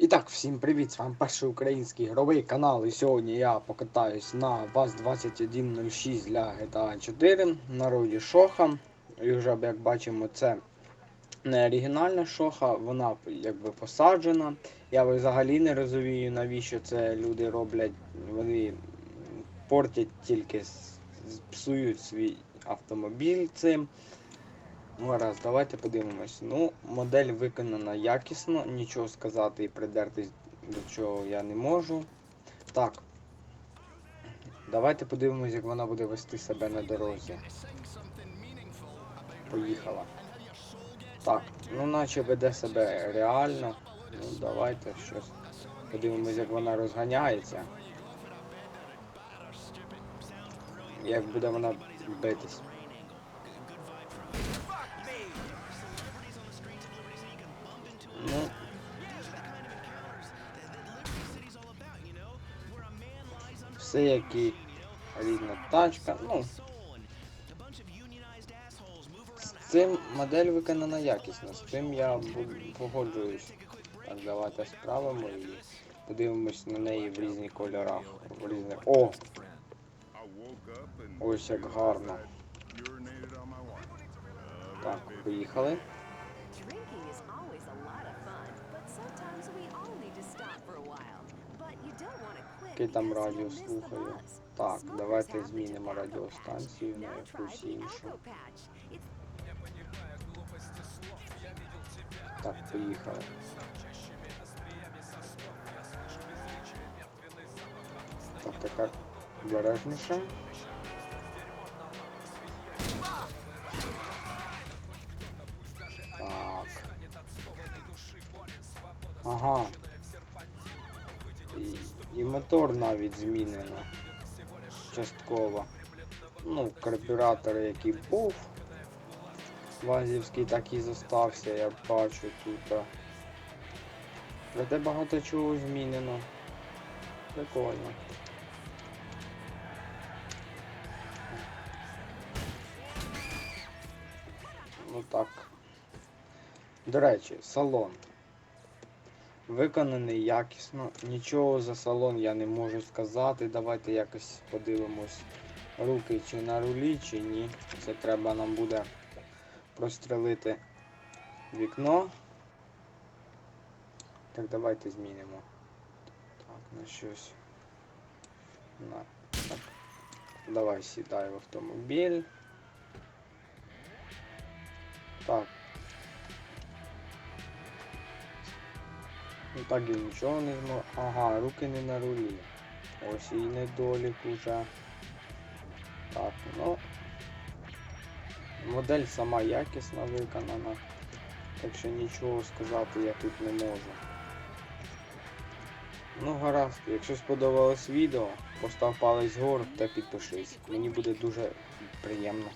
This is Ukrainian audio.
І так, всім привіт! З вами перший український ігровий канал. І сьогодні я покатаюсь на ВАЗ-2106 для GTA 4 на роді Шоха. І вже, як бачимо, це не оригінальна шоха, вона якби посаджена. Я взагалі не розумію, навіщо це люди роблять. Вони портять тільки, псують свій автомобіль цим. Ну, Гаразд, давайте подивимось. Ну, модель виконана якісно, нічого сказати і придертись до чого я не можу. Так. Давайте подивимось, як вона буде вести себе на дорозі. Поїхала. Так, ну наче веде себе реально. Ну, давайте щось. Подивимось, як вона розганяється. Як буде вона битись. Все як і рідна тачка. Ну. З цим модель виконана якісно, з цим я погоджуюсь. Так, давайте справимо і подивимось на неї в різних кольорах. В різних... О! Ось як гарно. Так, поїхали. Який там радіо слухаю. Так, давайте змінимо радіостанцію на якусь іншу. Так, поїхали. Так, тепер обережніше. Так. Ага. І, мотор навіть змінено. Частково. Ну, карбюратор, який був. Вазівський так і зостався, я бачу тут. Проте багато чого змінено. Прикольно. Ну так. До речі, салон. Виконаний якісно. Нічого за салон я не можу сказати. Давайте якось подивимось руки чи на рулі, чи ні. Це треба нам буде прострелити вікно. Так, давайте змінимо. Так, на щось. На. Так. Давай сідай в автомобіль. Так. Ну так і нічого не зможу. Ага, руки не на рулі. Ось і недолік уже. Так, ну. Модель сама якісно виконана. Так що нічого сказати я тут не можу. Ну гаразд, якщо сподобалось відео, постав палець вгору та підпишись. Мені буде дуже приємно.